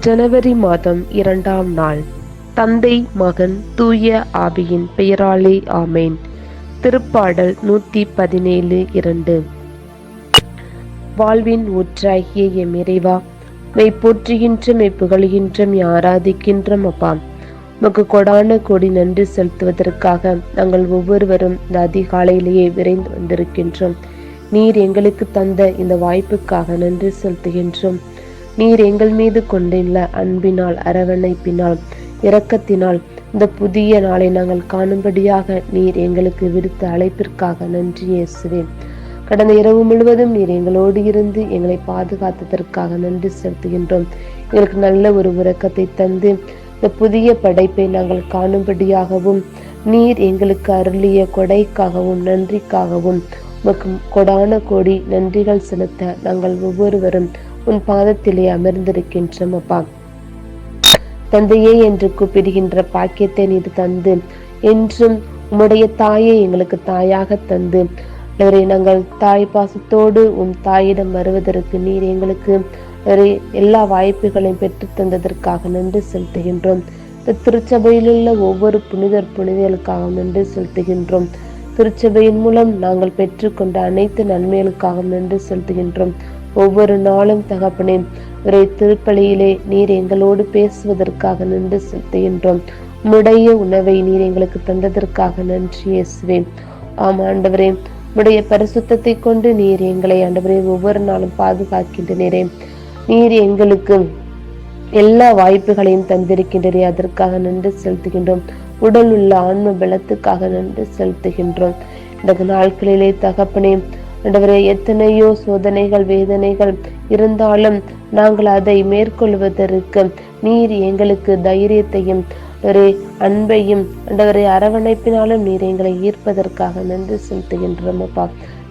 ஜனவரி மாதம் இரண்டாம் நாள். தந்தை மகன் தூய ஆவியின் பெயராலே ஆமேன். திருப்பாடல் நூத்தி பதினேழு இரண்டு. வாழ்வின் ஊற்றாகிய எம் இறைவா மெய் போற்றுகின்ற மெய் புகழ்கின்றம் ஆராதிக்கின்றோம் அப்பா. உமக்கு கொடான கொடி நன்றி செலுத்துவதற்காக நாங்கள் ஒவ்வொருவரும் இந்த அதிகாலையிலேயே விரைந்து வந்திருக்கின்றோம். நீர் எங்களுக்கு தந்த இந்த வாய்ப்புக்காக நன்றி செலுத்துகின்றோம். நீர் எங்கள் மீது கொண்டுள்ள அன்பினால் அரவணைப்பினால் இரக்கத்தினால் இந்த புதிய நாளை நாங்கள் காணும்படியாக நீர் எங்களுக்கு விடுத்த அழைப்பிற்காக நன்றி இயேசுவே. கடந்த இரவு முழுவதும் நீர் எங்களோடு இருந்து எங்களை பாதுகாத்ததற்காக நன்றி செலுத்துகின்றோம். எங்களுக்கு நல்ல ஒரு உறக்கத்தை தந்து இந்த புதிய படைப்பை நாங்கள் காணும்படியாகவும் நீர் எங்களுக்கு அருளிய கொடைக்காகவும் நன்றிக்காகவும் உமக்கு கொடான கோடி நன்றிகள் செலுத்த நாங்கள் ஒவ்வொருவரும் உன் பாதத்திலே அமர்ந்திருக்கின்றோம் அப்பா. தந்தையே என்று கூப்பிடுகின்ற பாக்கியத்தை நீர் தந்து என்றும் உம்முடைய தாயை எங்களுக்கு தாயாக தந்து அவரை நாங்கள் தாய் பாசத்தோடு உன் தாயிடம் வருவதற்கு நீர் எங்களுக்கு எல்லா வாய்ப்புகளையும் பெற்று தந்ததற்காக நன்றி செலுத்துகின்றோம். திருச்சபையில் உள்ள ஒவ்வொரு புனிதர் புனிதர்களுக்காக நன்றி செலுத்துகின்றோம். திருச்சபையின் மூலம் நாங்கள் பெற்றுக்கொண்ட அனைத்து நன்மைகளுக்காக நன்றி செலுத்துகின்றோம். ஒவ்வொரு நாளும் தகப்பனே ஒரே திருப்பலியிலே நீர் எங்களோடு பேசுவதற்காக நின்று செலுத்துகின்றோம். முடைய உணவை நீர் எங்களுக்கு தந்ததற்காக நன்றி இயேசுவே ஆம் ஆண்டவரே உடைய பரிசுத்தத்தை கொண்டு நீர் எங்களை ஆண்டவரே ஒவ்வொரு நாளும் பாதுகாக்கின்றனரே நீர் எங்களுக்கு எல்லா வாய்ப்புகளையும் தந்திருக்கின்றனே அதற்காக நன்றி செலுத்துகின்றோம். உடல் உள்ள ஆன்ம பலத்துக்காக நன்றி செலுத்துகின்றோம். இந்த நாட்களிலே தகப்பனே ஆண்டவரே எத்தனையோ சோதனைகள் வேதனைகள் இருந்தாலும் நாங்கள் அதை மேற்கொள்வதற்கு நீர் எங்களுக்கு தைரியத்தையும் ஒரு அன்பையும் ஆண்டவரை அரவணைப்பினாலும் நீர் எங்களை ஈர்ப்பதற்காக நன்றி செலுத்துகின்றோம் அப்பா.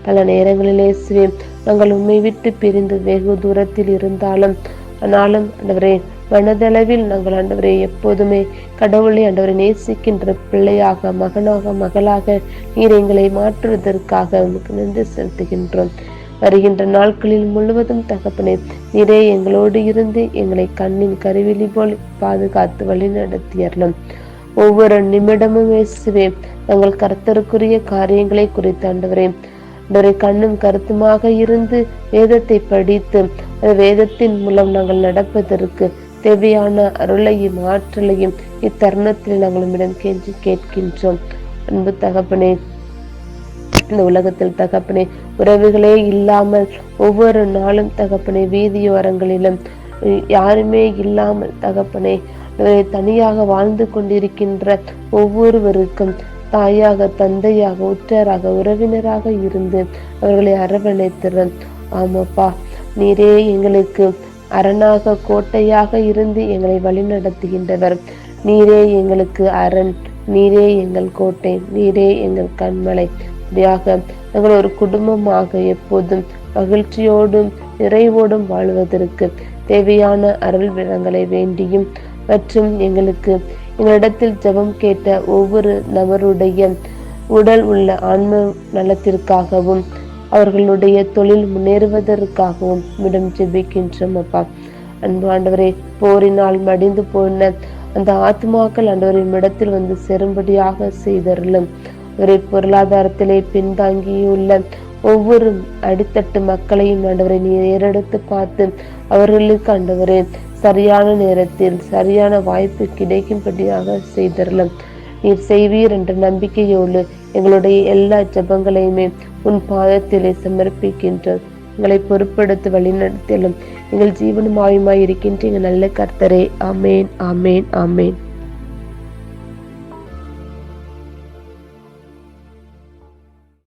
பல நேரங்களிலே சிவே நாங்கள் உண்மை விட்டு பிரிந்து வெகு தூரத்தில் இருந்தாலும் ஆனாலும் ஆண்டவரே மனதளவில் நாங்கள் ஆண்டவரை எப்போதுமே கடவுளை ஆண்டவரை நேசிக்கின்ற பிள்ளையாக மகனாக மகளாக நீர் எங்களை மாற்றுவதற்காக உமக்கு நன்றி செலுத்துகின்றோம். வருகின்ற நாட்களில் முழுவதும் தகப்பனே நீரே எங்களோடு இருந்து எங்களை கண்ணின் கருவிழி போல் பாதுகாத்து வழி நடத்தியறலும் ஒவ்வொரு நிமிடமும் இயேசுவே நாங்கள் கருத்தருக்குரிய காரியங்களை குறித்து ஆண்டவரே ஆண்டவரை கண்ணும் கருத்துமாக இருந்து வேதத்தை படித்து வேதத்தின் மூலம் நாங்கள் நடப்பதற்கு தேவையான அருளையும் ஆற்றலையும் இத்தருணத்தில் நாங்கள் உம்மிடம் கெஞ்சி கேட்கின்றோம். அன்பு தகப்பனே இந்த உலகத்தில் தகப்பனே உறவுகளே இல்லாமல் ஒவ்வொரு நாளும் தகப்பனே வீதியோரங்களிலும் யாருமே இல்லாமல் தகப்பனே தனியாக வாழ்ந்து கொண்டிருக்கின்ற ஒவ்வொருவருக்கும் தாயாக தந்தையாக உற்றாராக உறவினராக இருந்து அவர்களை அரவணைத்திறன் ஆமாப்பா நீரே எங்களுக்கு அரணாக கோட்டையாக இருந்து எங்களை வழிநடத்துகின்றவர். நீரே எங்களுக்கு அரண் நீரே எங்கள் கோட்டை நீரே எங்கள் கண்மலை. அப்படியாக நாங்கள் ஒரு குடும்பமாக எப்போதும் மகிழ்ச்சியோடும் நிறைவோடும் வாழ்வதற்கு தேவையான அருள் விதங்களை வேண்டியும் மற்றும் எங்களுக்கு எங்களிடத்தில் ஜெபம் கேட்ட ஒவ்வொரு நபருடைய உடல் உள்ள ஆன்ம நலத்திற்காகவும் அவர்களுடைய தொழில் முன்னேறுவதற்காகவும் இடம் ஜெபிக்கின்றோம் அப்பா. அன்பு ஆண்டவரே போரினால் மடிந்து போன அந்த ஆத்மாக்கள் ஆண்டவரின் இடத்தில் வந்து செரும்படியாக செய்தருளும். ஒரு பொருளாதாரத்திலே பின்தாங்கியுள்ள ஒவ்வொரு அடித்தட்டு மக்களையும் ஆண்டவரை நீ ஏறெடுத்து பார்த்து அவர்களுக்கு ஆண்டவரே சரியான நேரத்தில் சரியான வாய்ப்பு கிடைக்கும்படியாக செய்தரலாம் நீர் செய்வீர் என்ற நம்பிக்கையோடு எங்களுடைய எல்லா ஜபங்களையுமே உன் பாதத்திலே சமர்ப்பிக்கின்றோம் எங்களை பொறுப்படுத்தி வழிநடத்திலும். எங்கள் ஜீவனுமாயுமாய் இருக்கின்ற எங்கள் நல்ல கர்த்தரே. அமேன் அமேன் ஆமேன்.